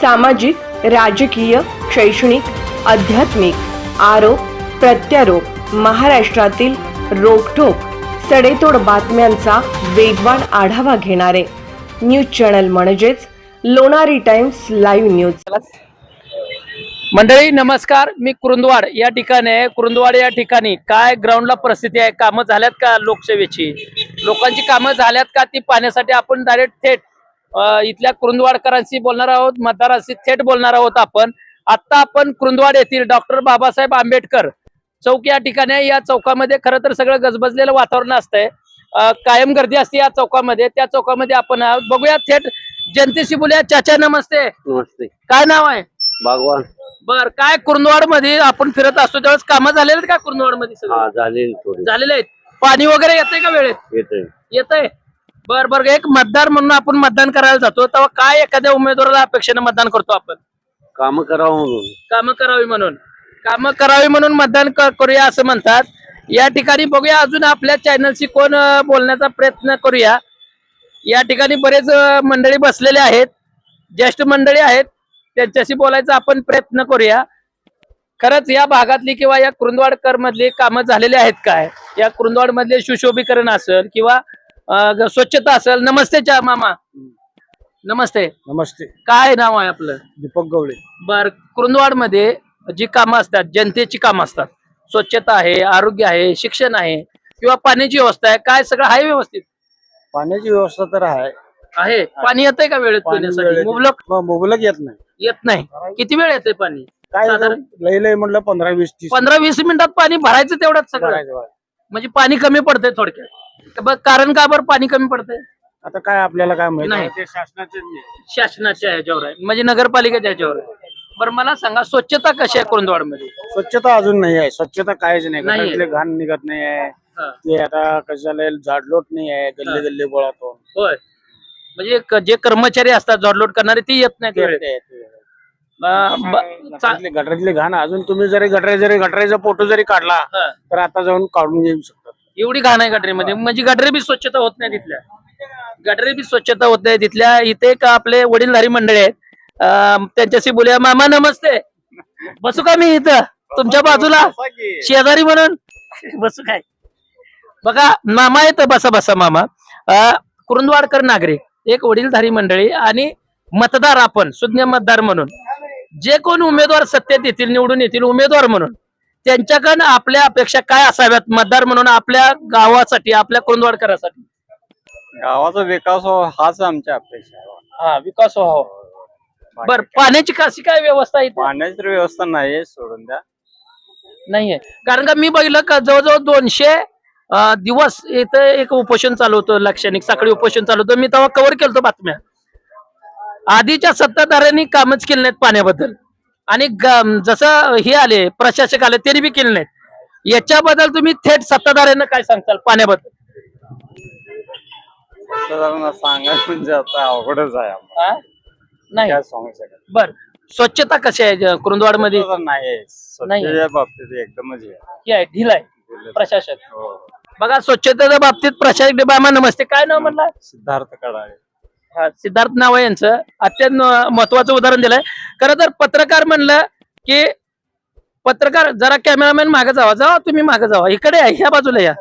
सामाजिक राजकीय शैक्षणिक आध्यात्मिक आरोप प्रत्यारोप महाराष्ट्रातील रोखठोक सडेतोड बातम्यांचा वेगवान आढावा घेणारे न्यूज चॅनल म्हणजेच लोणारी टाइम्स लाईव्ह न्यूज. मंडळी नमस्कार. मी कुरुंदवाड. या ठिकाणी आहे. कुरुंदवाड या ठिकाणी. काय ग्राउंडला परिस्थिती आहे? कामं झाल्यात का लोकसेवेची? लोकांची कामं झाल्यात का? ती पाहण्यासाठी आपण डायरेक्ट थेट इथल्या कुरुंदवाडकरांशी बोलणार आहोत मतदारांशी थेट बोलणार आहोत आपण. आता आपण कुरुंदवाड येथील डॉक्टर बाबासाहेब आंबेडकर चौक या ठिकाणी आहे. या चौकामध्ये खरं तर सगळं गजबजलेलं वातावरण असतंय. कायम गर्दी असते या चौकामध्ये. त्या चौकामध्ये आपण. बघूया थेट जनतेशी बोलूया. चाचा नमस्ते. नमस्ते. काय नाव आहे? भगवान. बर काय कुरुंदवाडमध्ये आपण फिरत असतो? त्यावेळेस कामं झालेले आहेत का कुरुंदवाडमध्ये हा झालेले आहेत. पाणी वगैरे येतंय का वेळेत? येते येतंय. बर बर एक मतदार म्हणून आपण मतदान करायला जातो तेव्हा काय एखाद्या उमेदवाराला अपेक्षेने मतदान करतो आपण? काम करावं म्हणून. कामं करावी म्हणून. कामं करावी म्हणून मतदान क- करूया असं म्हणतात. या ठिकाणी बघूया अजून आपल्या चॅनलशी कोण अं, बोलण्याचा प्रयत्न करूया. या ठिकाणी बरेच अं, मंडळी बसलेले आहेत. ज्येष्ठ मंडळी आहेत. त्यांच्याशी बोलायचा आपण प्रयत्न करूया. खरंच या भागातली किंवा या कुरुंदवाडकर मधली कामं झालेली आहेत काय? या कुरुंदवाड मधले सुशोभीकरण असेल किंवा अं, स्वच्छता असेल. नमस्ते चा मामा. नमस्ते. नमस्ते. काय नाव आहे आपलं? दीपक गवळे. बर कुरुंदवाडमध्ये जी कामं असतात जनतेची कामं असतात स्वच्छता आहे आरोग्य आहे शिक्षण आहे किंवा पाण्याची व्यवस्था आहे काय सगळं आहे व्यवस्थित? पाण्याची व्यवस्था तर आहे. आहे. पाणी येतंय का वेळेत पाणी पिण्यासाठी? वेळेत- मुबलक? मग मुबलक येत नाही. येत नाही. किती वेळ येते पाणी? काय साधारण? लय लय म्हणलं पंधरा वीस तीस. पंधरा वीस मिनिटात पाणी भरायचं तेवढंच सगळं. म्हणजे पाणी कमी पडतंय थोडक्यात. बघ कारण का बरं पाणी कमी पडतंय? आता काय आपल्याला काय माहिती? नाही. ते शासनाचे शासनाच्या ह्याच्यावर आहे. म्हणजे नगरपालिकेच्या ह्याच्यावर आहे. बरं मला सांगा स्वच्छता कशी आहे कुरुंदवाडमध्ये स्वच्छता अजून नाही आहे. स्वच्छता काहीच नाही नाही. गटारातले घाण निघत नाही आहे. ते आता कसं झालंय झाडलोट नाही आहे. गल्ले गल्ले बोळातून होय. म्हणजे क- जे कर्मचारी असतात जॉडलोड करणारे ते येत नाहीत वेळेत. अं, ब- चा- गटारातले गटारातले घाण अजून तुम्ही जरी गटरे जरी गटराचा फोटो जरी काढला हा. तर आता जाऊन काढून येऊ शकतात एवढी घाण आहे गटरीमध्ये म्हणजे गटरी बी स्वच्छता होत नाही तिथल्या. गटरी बी स्वच्छता होत नाही तिथल्या. इथे एक आपले वडीलधारी मंडळी आहेत. त्यांच्याशी बोलूया. मामा नमस्ते. बसू का मी इथं? तुमच्या बाजूला? शेजारी म्हणून? बसू काय? बघा मामा येतं. बसा बसा मामा. कुरुंदवाडकर नागरिक एक वडीलधारी मंडळी आणि मतदार आपण सुज्ञ मतदार म्हणून. जे कोण उमेदवार सत्तेत येतील निवडून येतील उमेदवार म्हणून. त्यांच्याकडनं आपल्या अपेक्षा काय असाव्यात? मतदार म्हणून आपल्या गावासाठी आपल्या कुरुंदवाडकरासाठी गावाचा विकास हाच आमच्या अपेक्षा आहे. हा विकास व्हावा बर पाण्याची कशी काय व्यवस्था इथे? पाण्याची तर व्यवस्था नाही सोडून द्या. नाहीये कारण का मी बघितलं का जवळजवळ दोनशे अं, दिवस इथं एक उपोषण चालू होतं लाक्षणिक साखळी उपोषण चालू होतं. मी तेव्हा कव्हर केलं बातम्या. आधीच्या सत्ताधाऱ्यांनी कामच केले नाहीत पाण्याबद्दल. आणि जसं हे आले प्रशासक आले त्यांनी बी केले नाहीत. याच्याबद्दल तुम्ही थेट सत्ताधाऱ्यांना काय सांगताल पाण्याबद्दल? सांगायला म्हणजे आता अवघडच आहे आम्हाला. नाही. काय सांगू शकत बर. स्वच्छता कशी आहे कुरुंदवाडमध्ये स्वच्छता नाही स्वच्छतेच्या बाबतीत एकदमच हे आहे. ढील आहे. प्रशासक. हो. बघा स्वच्छतेच्या बाबतीत प्रशासक डिपार्टमेंट नमस्ते. काय नाव म्हणला? सिद्धार्थ कडाळे. सिद्धार्थ नाव यांचं. अत्यंत महत्वाचं उदाहरण दिलंय. खरं तर पत्रकार म्हणलं की पत्रकार जरा कॅमेरामॅन मागे जावा. जावा तुम्ही मागे जावा. इकडे या ह्या बाजूला या.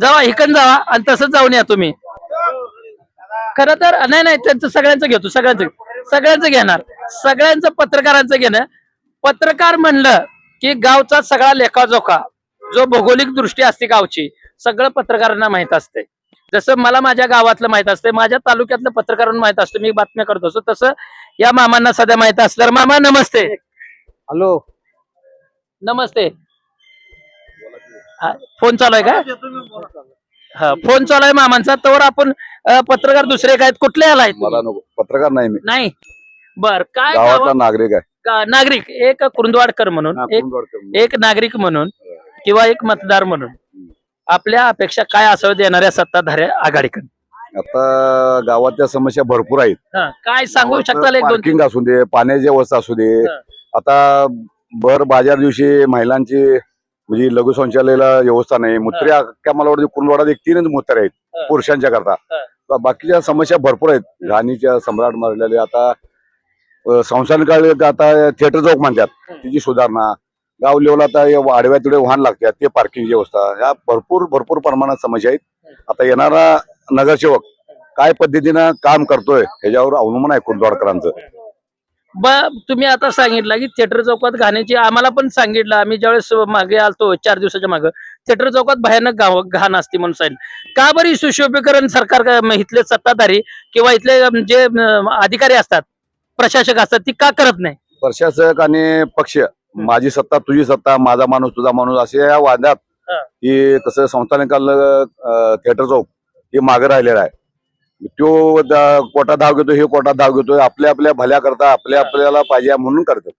जावा इकडे जावा आणि तसंच जाऊन या तुम्ही. खरं तर नाही नाही त्यांचं सगळ्यांचं घेतो सगळ्यांचं सगळ्यांचं घेणार. सगळ्यांचं पत्रकारांचं घेणं. पत्रकार म्हणलं की गावचा सगळा लेखाजोखा जो भौगोलिक दृष्टी असते गावची सगळं पत्रकारांना माहीत असते. जसं मला माझ्या गावातलं माहीत असते माझ्या तालुक्यातलं पत्रकारांना माहीत असतं मी बातम्या करत असतो. तसं या मामांना सध्या माहीत असलं तर मामा नमस्ते. हॅलो. नमस्ते. फोन चालू आहे का? हा फोन चालू आहे मामांचा. तर आपण पत्रकार दुसरे काय? कुठले मला नको. पत्रकार नाही मी. नाही. बर काय गावाचा गावात- नागरिक आहे. का- नागरिक. एक कुरुंदवाडकर म्हणून. एक नागरिक म्हणून किंवा एक मतदार म्हणून. आपल्या अपेक्षा काय असावं देणाऱ्या सत्ताधाऱ्या आघाडीकडे आता गावातल्या समस्या भरपूर आहेत. हा, काय सांगू शकताल एक दोन तीन? पार्किंग असू दे पाण्याची व्यवस्था असू दे. हा. आता भर बाजार दिवशी महिलांची म्हणजे लघु शौचालयाला व्यवस्था नाही. मुत्र्या अख्ख्या मला वाटतं कुरुंदवाडात एक तीनच मुत्र्या हा. आहेत पुरुषांच्या करता. हा. बाकीच्या समस्या भरपूर आहेत. घाणीच्या सम्राट मारलेले आता संस्थान काळ आता थिएटर चौक म्हणतात. तिची सुधारणा गाव लेवल आता आडव्या तिडे वाहन लागतात ते पार्किंगची व्यवस्था. ह्या भरपूर भरपूर प्रमाणात समस्या आहेत. आता येणारा नगरसेवक काय पद्धतीनं काम करतोय ह्याच्यावर अवलंबून आहे कुंदवाडकरांचं ब तुम्ही आता सांगितलं की थिएटर चौकात घाण्याची आम्हाला पण सांगितलं. आम्ही ज्यावेळेस मागे आलतो चार दिवसाच्या मागे थिएटर चौकात भयानक गाव घाण असते म्हणून सांगितलं. का बरी सुशोभीकरण सरकार इथले सत्ताधारी किंवा इथले जे अधिकारी असतात प्रशासक असतात ती का करत नाही? प्रशासक आणि पक्ष माझी सत्ता तुझी सत्ता माझा माणूस तुझा माणूस असे या वादात हा. की कसं संस्थानिकाला थिएटर चौक हे मागे राहिलेला आहे. तो कोटा धाव घेतो हे कोटा धाव घेतोय आपल्या आपल्या भल्या करता आपल्या आपल्याला पाहिजे म्हणून करतात.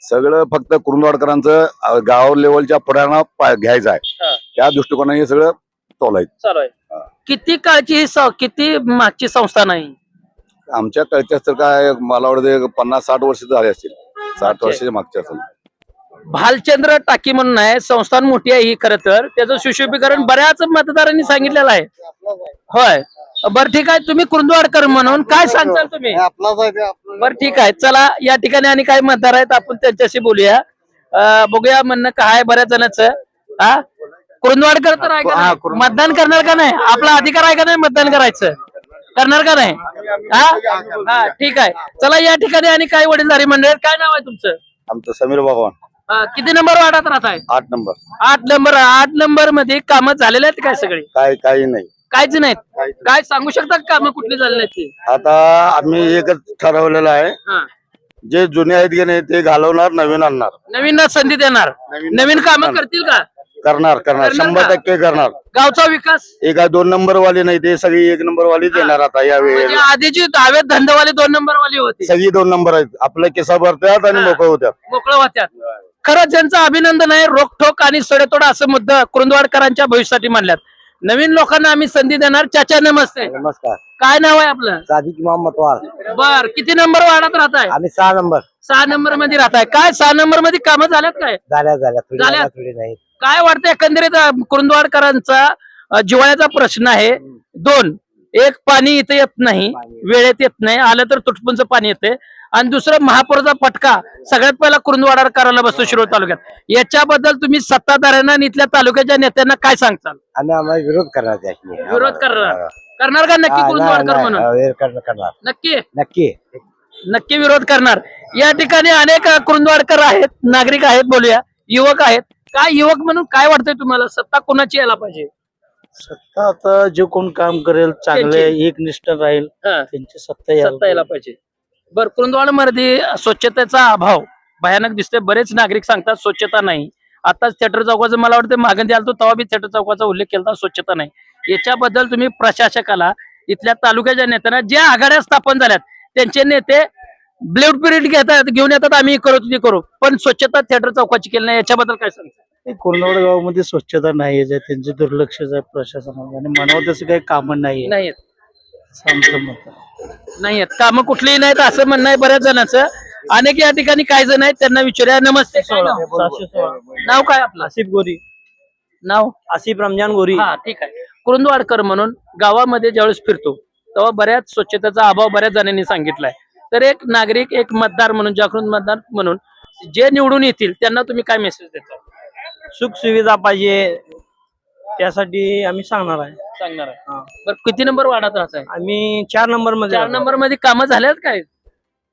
सगळं फक्त कुरुंदवाडकरांचं गाव लेवलच्या पुढ्यानं घ्यायचं. आहे. त्या दृष्टिकोनाने हे सगळं चालू आहे. किती काळची ही स- किती मागची संस्था नाही? आमच्या कळच्याच तर काय मला वाटतं पन्नास साठ वर्ष झाले असतील. साठ. वर्षाच्या मागच्या असेल. भालचंद्र टाकी म्हणून आहे संस्थान मोठी आहे ही खरं तर. त्याचं सुशोभीकरण बऱ्याच मतदारांनी सांगितलेलं आहे. होय. बरं ठीक आहे तुम्ही कुरुंदवाडकर म्हणून काय सांगताल तुम्ही? बरं ठीक आहे चला या ठिकाणी आणि काही मतदार आहेत आपण त्यांच्याशी बोलूया. अं, बघूया म्हणणं काय आहे बऱ्याच जणांचं. हा? कुरुंदवाडकर तर आहे का? मतदान करणार का नाही? आपला अधिकार आहे का नाही मतदान करायचं? करणार का नाही? हा? हा ठीक आहे. चला या ठिकाणी आणि काही वडीलधारी मंडळ. काय नाव आहे तुमचं? आमचं समीर भगवान. अं, किती नंबर वार्डात राहत आहे आठ नंबर. आठ नंबर आठ नंबरमध्ये कामं झालेले आहेत काय सगळे? काय काही नाही. काहीच नाहीत. काय सांगू शकता कामं कुठली आहेत ते आता आम्ही एकच ठरवलेलं आहे. हा. जे जुने आहेत की नाही ते घालवणार नवीन आणणार. नवीन संधी देणार. नवीन कामं करतील का? करणार करणार. करणार शंभर का? टक्के करणार. गावचा विकास? एका दोन नंबर वाली नाही ते सगळी एक नंबर वालीच येणार आता या म्हणजे आधीची दहाव्यात धंदेवाले दोन नंबर वाली होती. सगळी दोन नंबर आहेत. आपल्या केसा भरतात आणि हा. मोकळ होत्यात मोकळं होत्यात खरंच त्यांचं अभिनंदन आहे रोखोक आणि सडेतोड असं मुद्दा कुरुंदवाडकरांच्या भविष्यासाठी मांडल्यात. नवीन लोकांना आम्ही संधी देणार. चाचा नमस्ते. नमस्कार. काय नाव आहे आपलं? सादिक मोहम्मद बर किती नंबर वाढत राहत आहे आम्ही सहा नंबर. सहा नंबरमध्ये राहत आहे काय सहा नंबरमध्ये कामं झाल्यात काय? झाल्या झाल्या. थोडी झाल्या? झाल्या, थोडी नाही काय वाटतं एकंदरीत अं, कुरुंदवाडकरांचा अं, जिव्हाळ्याचा प्रश्न आहे. दोन एक पाणी इथे येत नाही वेळेत येत नाही आलं तर तुटपुंच पाणी येते आणि दुसरं महापुराचा फटका सगळ्यात पहिला कुरुंदवाडकरांना बसतो शिरोळ तालुक्यात. याच्याबद्दल तुम्ही सत्ताधाऱ्यांना आणि इथल्या तालुक्याच्या नेत्यांना काय सांगताल? आम्ही आम्हाला विरोध करणार त्याची विरोध करणार? करणार का नक्की कुरुंदवाडकर म्हणून? करणार. नक्की? नक्की. नक्की विरोध करणार. या ठिकाणी अनेक कुरुंदवाडकर आहेत नागरिक आहेत बोलूया. युवक आहेत. काय युवक म्हणून काय वाटतंय तुम्हाला? सत्ता कोणाची यायला पाहिजे? सत्ता आता जे कोण काम करेल चांगले एक निष्ठ राहील हा, त्यांची सत्ता यायला सत्ता यायला पाहिजे. बर कुरुंदवाडमध्ये स्वच्छतेचा अभाव. भयानक दिसतोय. बरेच नागरिक सांगतात स्वच्छता नाही. आताच थिएटर चौकाचं मला वाटतं मागणी आलतो तेव्हा बी थिएटर चौकाचा उल्लेख केला स्वच्छता नाही. याच्याबद्दल तुम्ही प्रशासकाला इथल्या तालुक्याच्या नेत्यांना ज्या आघाड्या स्थापन झाल्यात त्यांचे नेते ब्लेड पिरियड घेतात घेऊन येतात आम्ही करू ते करू. पण स्वच्छता थिएटर चौकाची केली नाही याच्याबद्दल काय सांगता? ते कुर्नावड गावामध्ये स्वच्छता नाही आहे त्यांचे दुर्लक्ष आहे. प्रशासनाला आणि म्हणावं तसं काही कामं नाही नाही आमचं मत आहे. आहेत. कामं कुठलीही नाहीत असं म्हणणं आहे बऱ्याच जणांचं. अनेक या ठिकाणी काही जण आहेत त्यांना विचारूया. नमस्ते काय नाव? सहाशे सोळा. नाव काय आपलं? आसिफ गोरी. नाव? आसिफ रमजान गोरी. हा ठीक आहे. कुरुंदवाडकर म्हणून गावामध्ये ज्यावेळेस फिरतो तेव्हा बऱ्याच स्वच्छतेचा अभाव बऱ्याच जणांनी सांगितलाय. तर एक नागरिक एक मतदार म्हणून जागृत मतदार म्हणून जे निवडून येतील त्यांना तुम्ही काय मेसेज देता? सुख सुविधा पाहिजे त्यासाठी आम्ही सांगणार आहे. सांगणार आहे. बरं किती नंबर वाढत राहत आहे आम्ही चार नंबरमध्ये चार. नंबरमध्ये कामं झाल्यात काय?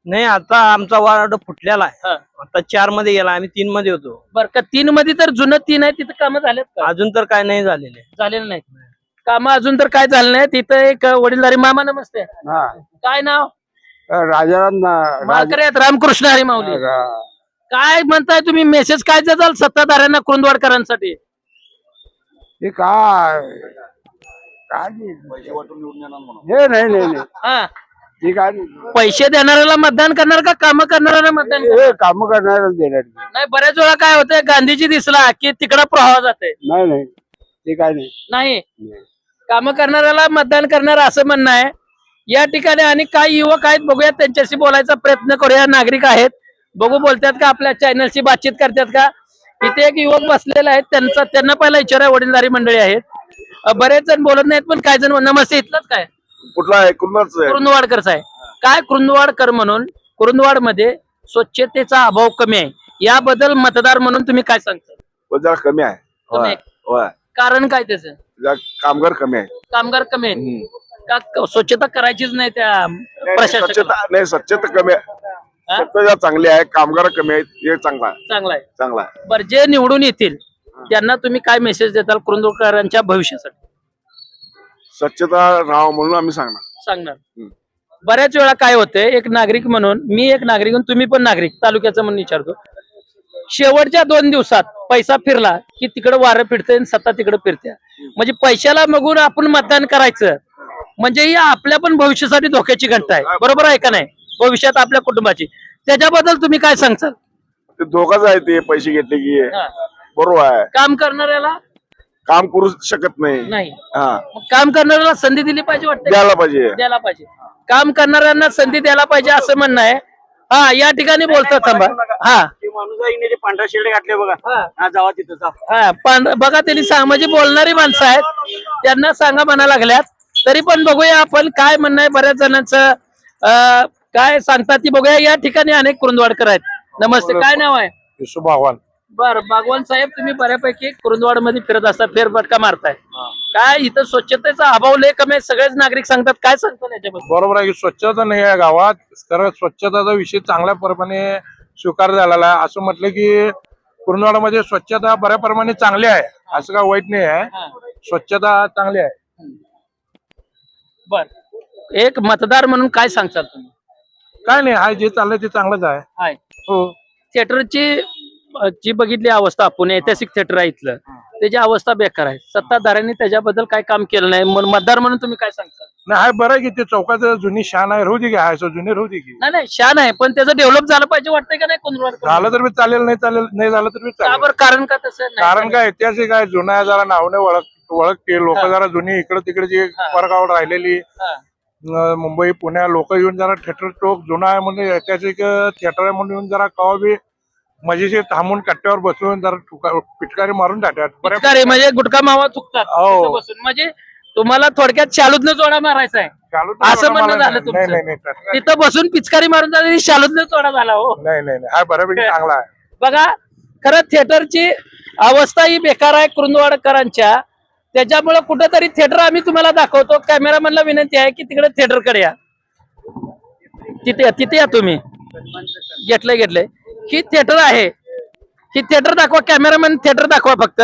नाही आता आमचा वार्ड फुटलेला आहे. हा. आता चारमध्ये गेला आम्ही तीन मध्ये होतो. बरं का तीन मध्ये तर जुनं तीन आहे तिथं कामं झाल्यात का? अजून तर काय नाही झालेले. झालेलं नाही. कामं अजून तर काय झालं नाही तिथं एक वडीलधारी मामा नमस्ते. काय नाव? राजाराम माळकरे आहेत रामकृष्ण हरी माऊली. काय म्हणताय तुम्ही? मेसेज काय देताल सत्ताधाऱ्यांना कुरुंदवाडकरांसाठी हे काय? काय हे नाही नाही नाही. हा. हे काय पैसे देणाऱ्याला मतदान करणार का काम करणाऱ्याला मतदान करणार? हे काम करणार देणार. नाही बऱ्याच वेळा काय होतंय गांधीजी दिसला की तिकडं प्रवाह जाते नाही नाही. ते काय नाही. नाही. काम करणाऱ्याला मतदान करणार असं म्हणणं आहे. या ठिकाणी आणि काही युवक आहेत बघूया त्यांच्याशी बोलायचा प्रयत्न करूया. नागरिक आहेत. बघू बोलतात का आपल्या चॅनलशी बातचीत करतात का? इथे एक युवक बसलेला आहे. त्यांचा त्यांना पहिला विचार वडीलधारी मंडळी आहेत. बरेच जण बोलत नाहीत पण काही जण नमस्ते इथलंच काय? कुठला आहे? आहे. कुरुंदवाडकरचा आहे. काय कुरुंदवाडकर म्हणून? कुरुंदवाडमध्ये स्वच्छतेचा अभाव कमी आहे. याबद्दल मतदार म्हणून तुम्ही काय सांगता? जरा कमी आहे. आहे. कारण काय त्याचं? कामगार कमी आहे. कामगार कमी आहेत हम्म. का स्वच्छता करायचीच नाही त्या स्वच्छता नाही स्वच्छता कमी आहे. स्वच्छता चांगली आहे कामगार कमी आहेत हे चांगला आहे. चांगला आहे. चांगला आहे. बरं जे निवडून येतील त्यांना तुम्ही काय मेसेज देताल कुरुंदकरांच्या भविष्यासाठी? स्वच्छता राहावं म्हणून आम्ही सांगणार. सांगणार. हम्म. बऱ्याच वेळा काय होतंय एक नागरिक म्हणून मी एक नागरिक म्हणून तुम्ही पण नागरिक तालुक्याचं म्हणून विचारतो. शेवटच्या दोन दिवसात पैसा फिरला की तिकडे वारं फिरते आणि सत्ता तिकडे फिरते म्हणजे पैशाला बघून आपण मतदान करायचं म्हणजे ही आपल्या पण भविष्यासाठी धोक्याची घंटा आहे. बरोबर आहे का नाही? भविष्यात आपल्या कुटुंबाची. त्याच्याबद्दल तुम्ही काय सांगताल? ते धोकाच आहे ते पैसे घेतले की. हा. बरोबर आहे. काम करणाऱ्याला? काम करू शकत नाही. नाही. हा. मग काम करणाऱ्याला संधी दिली पाहिजे वाटतं? द्यायला पाहिजे. द्यायला पाहिजे. काम करणाऱ्यांना संधी द्यायला पाहिजे असं म्हणणं आहे. हा या ठिकाणी बोलतात थांबा. हा. ते माणूस आहे ते पांढरा शेड घातले बघा. हा. हा जावा तिथं जा. हा बघा त्यांनी सांग म्हणजे बोलणारी माणसं आहेत. त्यांना सांगा म्हणा लागल्यात. तरी पण बघूया आपण काय म्हणणं आहे बऱ्याच जणांचं. अं, काय सांगतात ती बघूया. या ठिकाणी अनेक कुरुंदवाडकर आहेत. नमस्ते. काय नाव आहे? युसुफ आव्हान बर बागवान साहेब तुम्ही बऱ्यापैकी कुरुंदवाडमध्ये फिरत असता फेरफटका मारताय. काय इथं स्वच्छतेचा अभाव लय कमी आहे? सगळेच नागरिक सांगतात. काय सांगतात याच्याबद्दल? बरोबर आहे की स्वच्छता नाही आहे गावात. तर स्वच्छताचा विषय चांगल्या प्रमाणे स्वीकार झालेला आहे. असं म्हटलं की कुरुंदवाडामध्ये स्वच्छता बऱ्या प्रमाणे चांगली आहे. असं काय वाईट नाही आहे. हा. स्वच्छता चांगली आहे. बर. एक मतदार म्हणून काय सांगताल तुम्ही? काय नाही हाय जे चाललंय ते चांगलंच आहे. हाय. हो. थिएटरची अ, जी बघितली अवस्था आपण ऐतिहासिक थिएटर आहे इथलं त्याची अवस्था बेकार आहे. सत्ताधाऱ्यांनी त्याच्याबद्दल काय काम केलं नाही. म्हणून मतदार म्हणून तुम्ही काय सांगता? नाही हाय बरं आहे की ते चौकात जुनी शान आहे. राहू दे की हाय सो जुनी राहू दे की. नाही नाही छान आहे पण त्याचं डेव्हलप झालं पाहिजे वाटतंय का नाही कुंदवाड झालं तर बी चालेल नाही चालेल नाही झालं तर बी का चालेल बरं? कारण का तसं नाही? कारण काय ऐतिहासिक आहे जुना आहे जरा नावने ओळख ओळखते लोक हा. जरा जुनी इकडे तिकडे जी हा. परगाव राहिलेली. हा. मुंबई पुण्या लोक येऊन जरा थिएटर टोक जुना आहे म्हणून ऐतिहासिक थिएटर आहे म्हणून येऊन जरा कवा बी मजेशीर थांबून कट्ट्यावर बसून जरा पिटकारी मारून जातात. म्हणजे गुटखा मावा चुकतात हो. बसून. म्हणजे तुम्हाला थोडक्यात चालूतनं जोडा मारायचा आहे. असं म्हणणं झालं नाही. नाही तिथं बसून पिचकारी मारून जाते शालूतनं जोडा झाला हो. नाही नाही नाही. हा बऱ्यापैकी चांगला आहे. बघा खरं थिएटरची अवस्था ही बेकार आहे कुरुंदवाडकरांच्या. त्याच्यामुळे कुठंतरी थिएटर आम्ही तुम्हाला दाखवतो. कॅमेरामॅनला विनंती आहे की तिकडे थिएटरकडे या. तिथे या तिथे या तुम्ही. घेतलंय घेतलंय. ही थिएटर आहे. ही थिएटर दाखवा कॅमेरामॅन थिएटर दाखवा फक्त.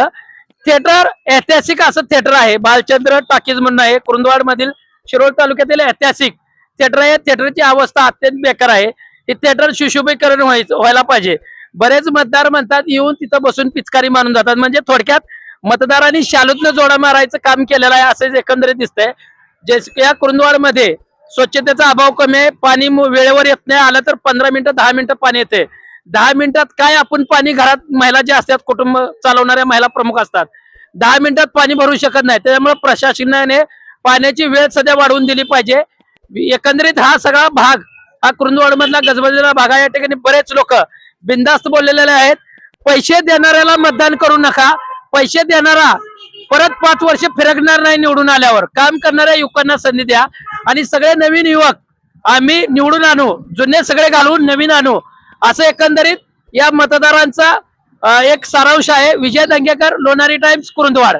थिएटर ऐतिहासिक असं थिएटर आहे. बालचंद्र टॉकीज म्हणून आहे. कुरुंदवाड मधील शिरोळ तालुक्यातील ऐतिहासिक थिएटर आहे. थिएटरची अवस्था अत्यंत बेकार आहे. हे थिएटर सुशोभीकरण व्हायचं व्हायला पाहिजे. बरेच मतदार म्हणतात येऊन तिथं बसून पिचकारी मारून जातात. म्हणजे थोडक्यात मतदारांनी शालूतनं जोडा मारायचं काम केलेलं आहे असं एकंदरीत दिसतंय. जे या कुरुंदवाडमध्ये स्वच्छतेचा अभाव कमी आहे पाणी वेळेवर येत नाही आलं तर पंधरा मिनिटं दहा मिनिटं पाणी येते. दहा मिनिटात काय आपण पाणी घरात महिला ज्या असतात कुटुंब चालवणाऱ्या महिला प्रमुख असतात. दहा मिनिटात पाणी भरू शकत नाही. त्याच्यामुळे प्रशासनाने पाण्याची वेळ सध्या वाढवून दिली पाहिजे. एकंदरीत हा सगळा भाग हा कुरुंदवाड मधला गजबजलेला भाग आहे. या ठिकाणी बरेच लोक बिंदास्त बोललेले आहेत. पैसे देणाऱ्याला मतदान करू नका. पैसे देणारा परत पाच वर्ष फिरकणार नाही निवडून आल्यावर. काम करणाऱ्या युवकांना संधी द्या. आणि सगळे नवीन युवक आम्ही निवडून आणू. जुने सगळे घालवून नवीन आणू. असं एकंदरीत या मतदारांचा एक सारांश आहे. विजय दंगेकर लोणारी टाइम्स कुरुंदवाड.